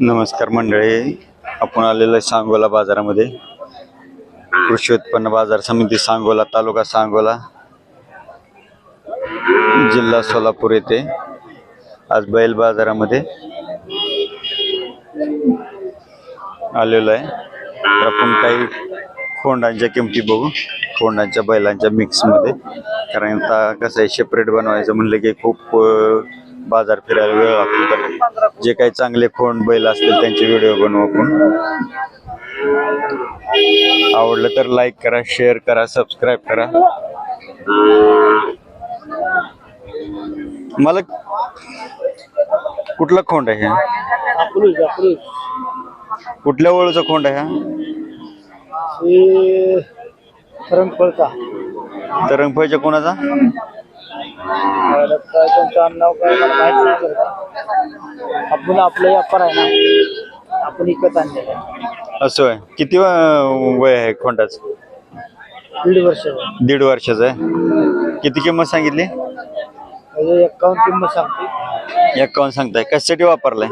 नमस्कार मंडळी. आपण आलेलो आहे सांगोला बाजारामध्ये. कृषी उत्पन्न बाजार समिती सांगोला तालुका सांगोला जिल्हा सोलापूर येथे आज बैल बाजारामध्ये आलेलो आहे. तर आपण काही खोंडांच्या किमती बघू. खोंडांच्या बैलांच्या मिक्समध्ये कारण आता कसं आहे सेपरेट बनवायचं म्हणलं की खूप बाजार फिरायला वेळ लागतो तर जे काही चांगले खोंड बैल असतील त्यांचे व्हिडिओ बनवू आपण. आवडलं तर लाईक करा शेअर करा सबस्क्राईब करा. मला कुठला खोंड आहे हा? कुठल्या ओळूचा खोंड आहे हा? हे रंगफळचा तरंगफळच्या कोणाचा? काय त्यांचं नाव काय मला माहीत नाही बरं का. आपण आपलं व्यापार आहे ना आपण विकत आणलेलं आहे. असं आहे किती व- वय आहे खोंडाचं? दीड वर्ष दीड वर्षाचं आहे. किती किंमत सांगितली? म्हणजे एकावन्न किंमत सांगते. एकावन्न सांगताय. कशासाठी वापरलाय?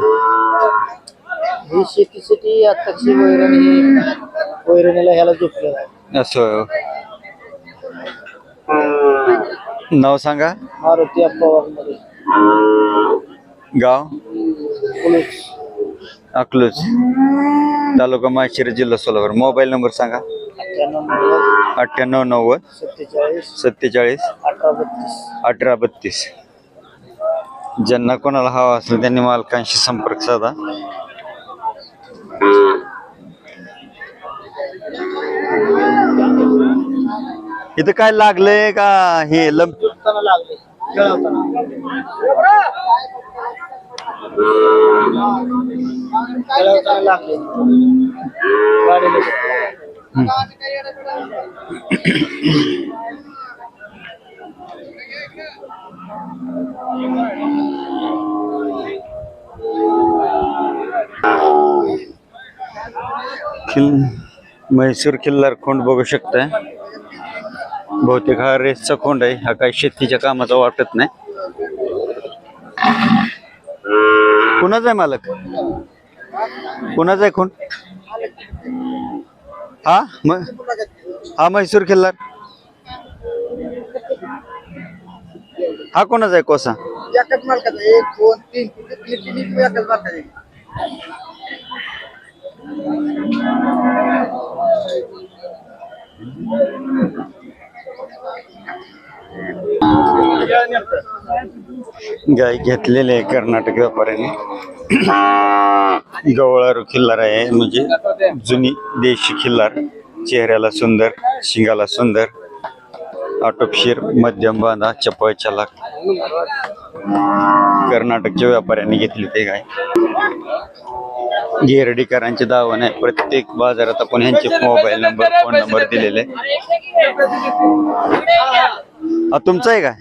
ही शेतीसाठी आता कशी वैरण वैरणीला ह्याला झोपलेलं आहे. असं नाव सांगा. मारुती गाव? अकलूज. तालुका माळशिरस जिल्हा सोलापूर. मोबाईल नंबर सांगा. अठ्ठ्याण्णव नव्वद. सत्तेचाळीस. अठरा बत्तीस. ज्यांना कोणाला हवा असेल त्यांनी मालकांशी संपर्क साधा. इथं काय लागलंय का हे लंप लागले खेळवताना म्हैसूर किल्लार खोंड बघू शकताय? बहुतेक हा रेसचा खोंड आहे. हा काही शेतीच्या कामाचा वाटत नाही. कुणाचा आहे मालक? कुणाचा आहे खोंड हा? म हा म्हैसूर खिल्लार? हा कोणाचा आहे कोसा एकाच मालकाचा एक दोन तीन तीन तीन एकाच मालकाचे गाय घेतलेली आहे कर्नाटक व्यापाऱ्याने. गवळारू खिल्लार आहे म्हणजे जुनी देशी खिल्लार. चेहऱ्याला सुंदर शिंगाला सुंदर. आटोपशीर मध्यम बांधा चपळ चलाक. कर्नाटकच्या व्यापाऱ्यांनी घेतली ते गाय. गिरडीकरांचे दावण आहे. प्रत्येक बाजारात आपण ह्यांचे मोबाईल नंबर फोन नंबर दिलेले तुमचा आहे का?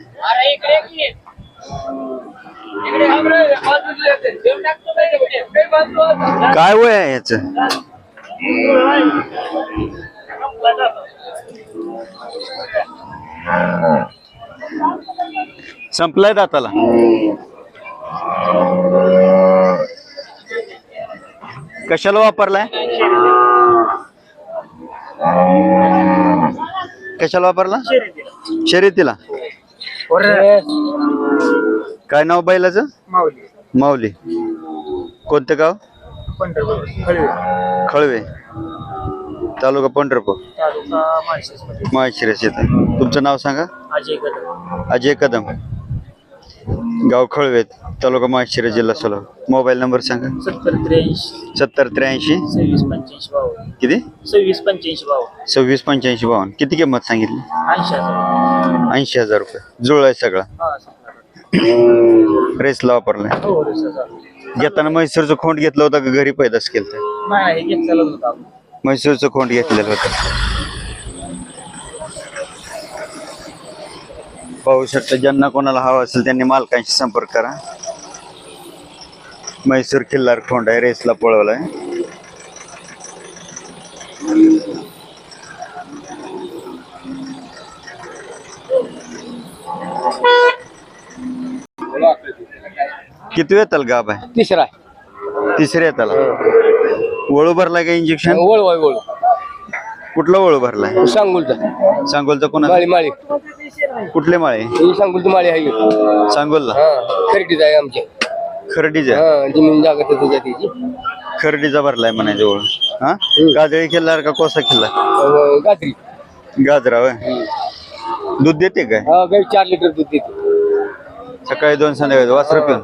काय वय आहे याच? संपलाय दाताला. कशाला वापरलाय? कशाला वापरला? शर्यतीला. काय नाव बैलाचं? माऊली. माऊली. कोणतं गाव? पंढरपूर खळवे. खळवे. तालुका पंढरपूर. तालुका माळशिरस येतं. तुमचं नाव सांगा? अजय कदम. अजय कदम. गाव खळवे तालुका माळशिरस जिल्हा सोलापूर. मोबाईल नंबर सांगा. सत्तर त्र्याऐंशी. सत्तर त्र्याऐंशी. सव्वीस पंच्याऐंशी बावन्न. किती? सव्वीस पंच्याऐंशी बावन्न सव्वीस पंच्याऐंशी बावन्न किती किंमत सांगितली? ऐंशी हजार ऐंशी हजार रुपये. जुळ आहे सगळा. हा सांगा. रेसला वापरलाय. हो घेताना म्हैसूरचं खोंड घेतलं होतं का घरी पैदास केलं होतं? नाही हे घेतलेलं होतं आपण. म्हैसूरचं खोंड घेतलेलं होतं. पाहू शकता ज्यांना कोणाला हवा असेल त्यांनी मालकांशी संपर्क करा. म्हैसूर किल्लार खोंड आहे रेसला पळवलाय. किती येताल गाब आहे? तिसरा आहे. तिसऱ्या येताला. वळू भरलाय का इंजेक्शन वळ वळ वळ. कुठला वळू भरलाय? सांगोलचा. सांगोलचा कोणा माळी माळी. कुठले माळे? ही सांगोलची माळी आहे. सांगोलला? हा खरेदीच आहे आमच्या. खरडीचा? हा जमीन जागा खरडीचा भरलाय म्हणायचं वळू. हा? गाजळी किल्ला का कोसा अं, गात्री गाजरा होय. दूध देते काय? हा गाई चार लिटर दूध देते. सकाळी दोन संध्याकाळी वासर पिऊन?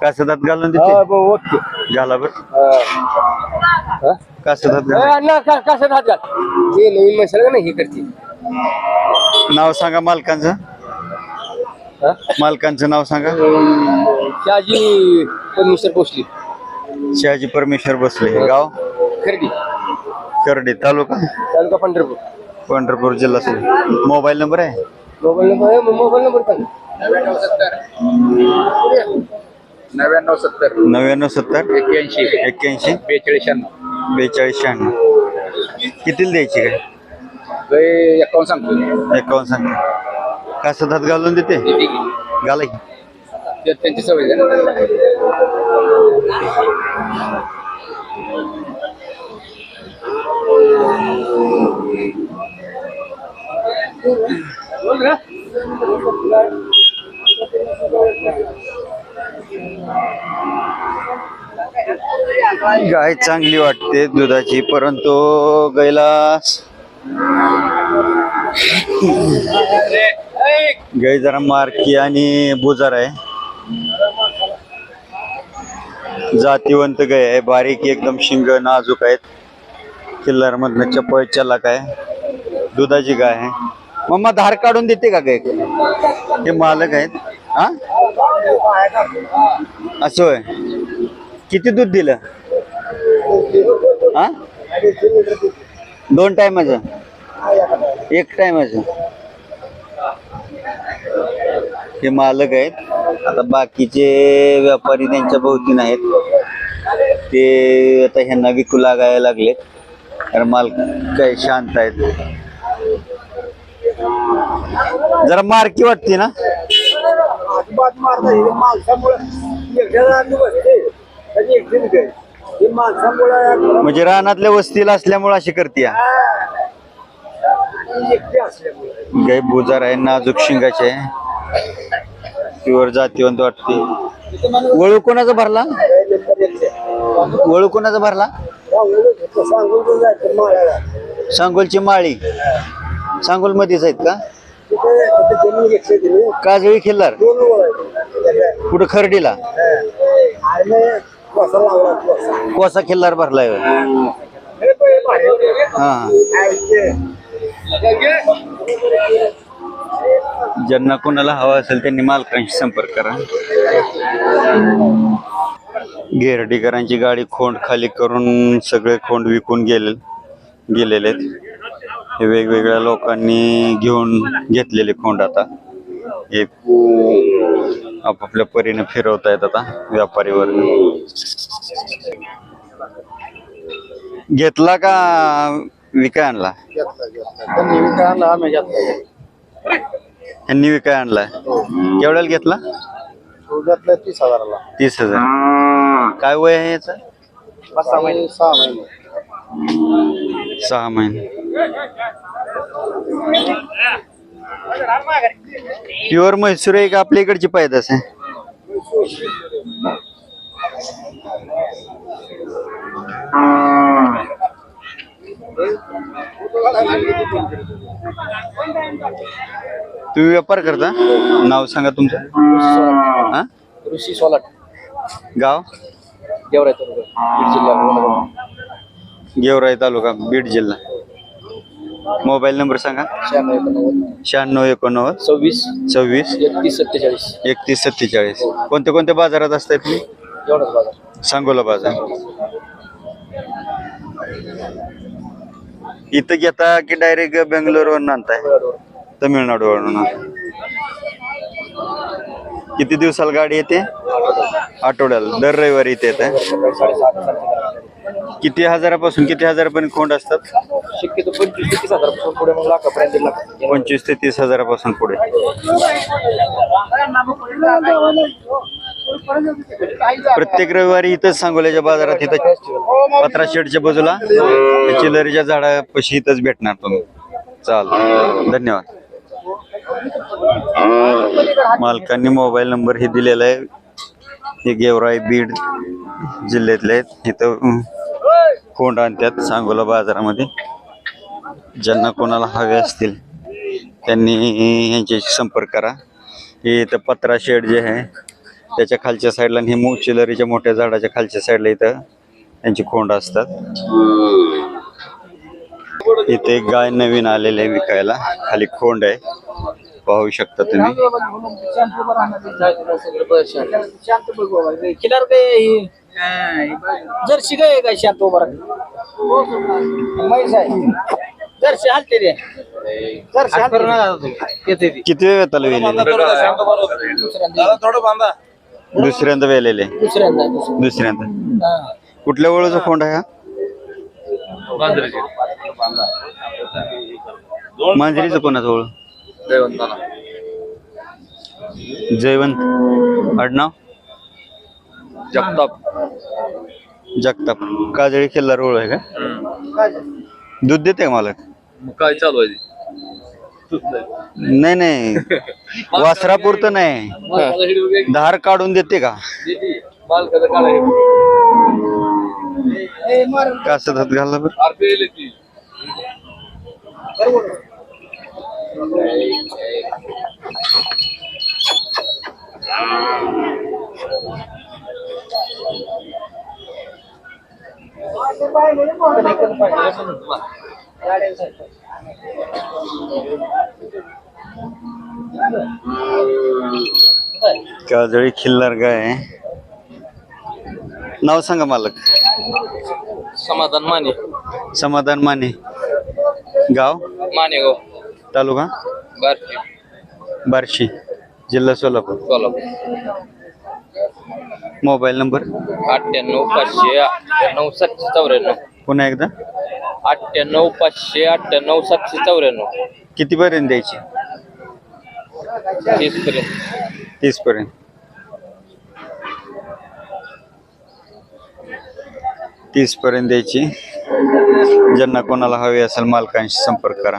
कासदात घालून हा देते ओके. घाला बर. हा. कासदात घाला कसं हात घाल. हे नवीन मसाला ना हे करते. नाव सांगा मालकांचं. हा? मालकांचं नाव सांगा. शहाजी परमेश्वर पोचली शहाजी परमेश्वर बसले गाव? खरेदी करडी तालुका? तालुका पंढरपूर. पंढरपूर जिल्हा सुरू. मोबाईल नंबर आहे? मोबाईल नंबर मोबाईल नंबर सांग. नव्याण्णव सत्तर. नव्याण्णव सत्तर. एक्क्याऐंशी. एक्क्याऐंशी? बेचाळीस शहाण्णव. बेचाळीस शहाण्णव. कितीला द्यायची काय गय एकावन्न सांगतो एकावन्न सांगा कासदात घालून देते? घाला की. ते त्यांची सवय झाली. गाय चांगली वाटते दुधाची परंतु गायला गाय जरा मारकी आणि बुजार आहे. जातीवंत गाय आहे बारीक एकदम शिंग नाजूक आहेत. किल्लरमधनं चपळ चलाक आहे. दुधाची गाय आहे. मम्मा धार काढून देते का गाय? हे मालक आहेत. हा? असं होय. किती दूध दिलं? हा? दोन टायमाचं एक टायमाचं हे मालक आहेत. आता बाकीचे व्यापारी त्यांच्या भोवतीन आहेत ते आता ह्यांना विकू लागायला लागले कारण माल काय शांत आहेत. जरा मारकी वाटते ना? हे माणसामुळे एकट्याला बसते. एकटीच हे माणसामुळे म्हणजे रानातल्या वस्तीला असल्यामुळे अशी करते एकटी असल्यामुळे. गाय बुजार आहे नाजूक शिंगाचे प्युअर जातीवंत वाटते. वळू कोणाचा भरला? वळू कोणाचा भरला? सांगोलची माळी. सांगोल मध्येच आहेत का? काजळी खिल्लार. कुठं खर्डीला? कोसा खिल्लार भरलाय हा आहे ज्यांना कोणाला हवा असेल त्यांनी मालकांशी संपर्क करा. घेरडीकरांची गाडी खोंड खाली करून सगळे खोंड विकून गेले गेलेले आहेत. हे वेगवेगळ्या लोकांनी घेऊन घेतलेले खोंड आता. हे आपापल्या परीने फिरवत आहेत आता व्यापारी वर्ग घेतला का विकाय आणला? त्यांनी विकत आणला, आम्ही घेतला. यांनी विकाय तीस हजाराला. तीस हजार. काय वय आहे याचं? सहा महिने. सहा महिने. प्युअर म्हैसूर आहे का आपल्या इकडची पैदास आहे. तुम्ही व्यापार करता? नाव सांगा तुमचं. ऋषी सोलाट. गाव? देवराय तालुका बीड जिल्हा गेवराई तालुका बीड जिल्हा. मोबाईल नंबर सांगा. शहाण्णव एकोणनव्वद. शहाण्णव एकोणनव्वद. सव्वीस. सव्वीस. एकतीस सत्तेचाळीस. एकतीस सत्तेचाळीस. कोणत्या कोणत्या बाजारात असताय तुम्ही एवढाच बाजार. सांगोला बाजार. इथं घेता की डायरेक्ट बेंगलोरवरून आणताय? तमिळनाडूवरून किती दिवसाला गाडी येते? आठवड्याला. दर रविवारी इथे येते किती हजारापासून किती हजारापर्यंत खोंड असतात? शक्यतो पंचवीस ते तीस हजार पुढे मग लाखापर्यंत दीड लाख पंचवीस ते तीस हजारापासून पुढे. प्रत्येक रविवारी इथंच सांगोल्याच्या बाजारात इथं पत्रा शेडच्या बाजूला चिलरीच्या झाडापाशी इथंच भेटणार तुम्ही. चाल धन्यवाद. मालकांनी मोबाईल नंबर हे दिलेला आहे. हे गेवराई बीड जिल्ह्यातले आहेत. इथं कोंड आणतात सांगोला बाजारामध्ये ज्यांना कोणाला हवे असतील त्यांनी यांच्याशी संपर्क करा. हे इथं पत्रा शेड जे आहे त्याच्या खालच्या साईडला आणि हे मोचिलरीच्या मोठ्या झाडाच्या खालच्या साईडला इथं त्यांची खोंड असतात. इथे एक गाय नवीन आलेले आहे विकायला. खाली खोंड आहे. पाहू शकता तुम्ही. खिलार काय जर्सी काय काय शांत उभा राहा म्हैस आहे जर्सी हलते रे. जर्सी हलते किती वेळ येताला वेलेले? दुसऱ्यांदा. वेलेले. दुसऱ्यांदा दुसऱ्यांदा. कुठल्या वळूचा खोंड आहे हा? मांजरीचं कोणाचं ओळ जयवंत. आडनाव? जगताप. जगताप. काजळी किल्लार ओळ आहे का? दूध देते का मालक? काय चालू आहे? नाही नाही. वासरापुरतं नाही. धार काढून देते का? ए, मार. कसं हात घालला बरं. काजळी खिल्लार गाय. नाव सांगा मालक. समाधान माने. समाधान माने. गाव? माने गो तालुका? बारशे. बार्शी जिल्हा सोलापूर. सोलापूर. Mobile number? अठ्ठ्याण्णव पाचशे अठ्ठ्याण्णव सातशे चौऱ्याण्णव. पुन्हा एकदा. अठ्ठ्याण्णव पाचशे अठ्ठ्याण्णव सातशे चौऱ्याण्णव. किती पर्यंत द्यायची? तीस पर्यंत तीस पर्यंत तीस पर्यंत द्यायची. ज्यांना कोणाला हवी असेल मालकांशी संपर्क करा.